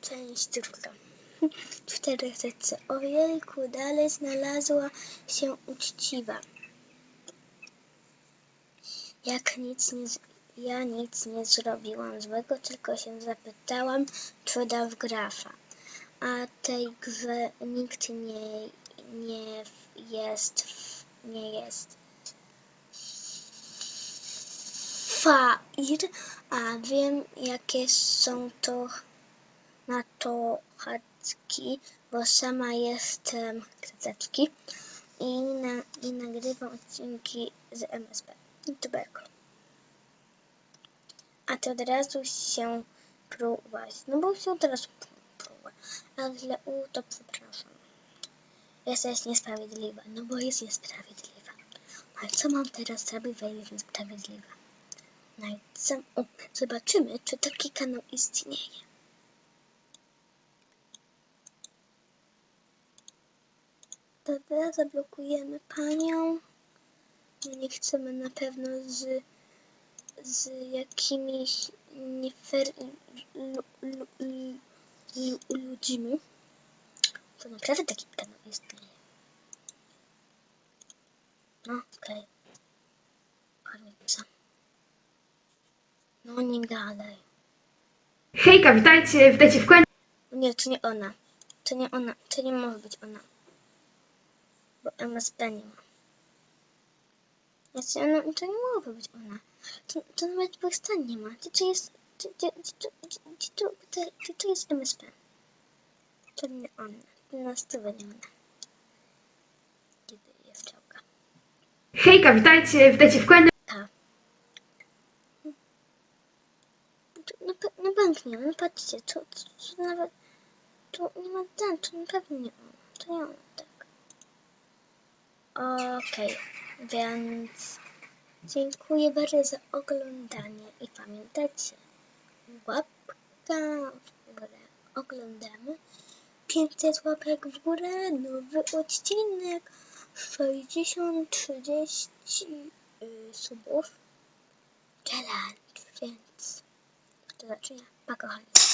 Część druga. Cztery serce. Ojejku, dalej znalazła się uczciwa. Jak nic nie, ja nic nie zrobiłam złego, tylko się zapytałam, czy da w grafa. A tej grze nikt nie, nie jest, w- nie jest. Fair, a wiem jakie są to na to chatki, bo sama jestem kredeczki i, na, i nagrywam odcinki z MSP. YouTuberką. A ty od razu się próbować. No bo się od razu próbować. Ale u to przepraszam. Jesteś niesprawiedliwa. No bo jest niesprawiedliwa. No co mam teraz zrobić, że jest niesprawiedliwa? No i co? O, zobaczymy, czy taki kanał istnieje. Dobra, zablokujemy panią. Nie chcemy na pewno z, z jakimiś niefer lu, ludźmi. To naprawdę taki kanał istnieje. No, okej. Okay. No nie gadaj. Hejka, witajcie, witajcie w końcu. Nie, to nie ona. To nie ona. To nie może być ona. Bo MSP nie ma. Znaczy, ona, to nie może być ona. To, to nawet powstań nie ma. Gdzie to jest... Gdzie, gdzie, gdzie, to- gdzie, to, gdzie, to jest MSP? To nie ona. Na stówę nie ona. Kiedy jest. Hejka, witajcie, witajcie w. To, no, no bank nie. No patrzcie, to, to, to nawet... Tu nie ma ten, to pewno nie ona. To nie ona, Okej, więc dziękuję bardzo za oglądanie i pamiętajcie, łapka w górę. Oglądamy. 500 łapek w górę, nowy odcinek, 60, 30 y, subów, challenge, więc do zobaczenia, pa kochani.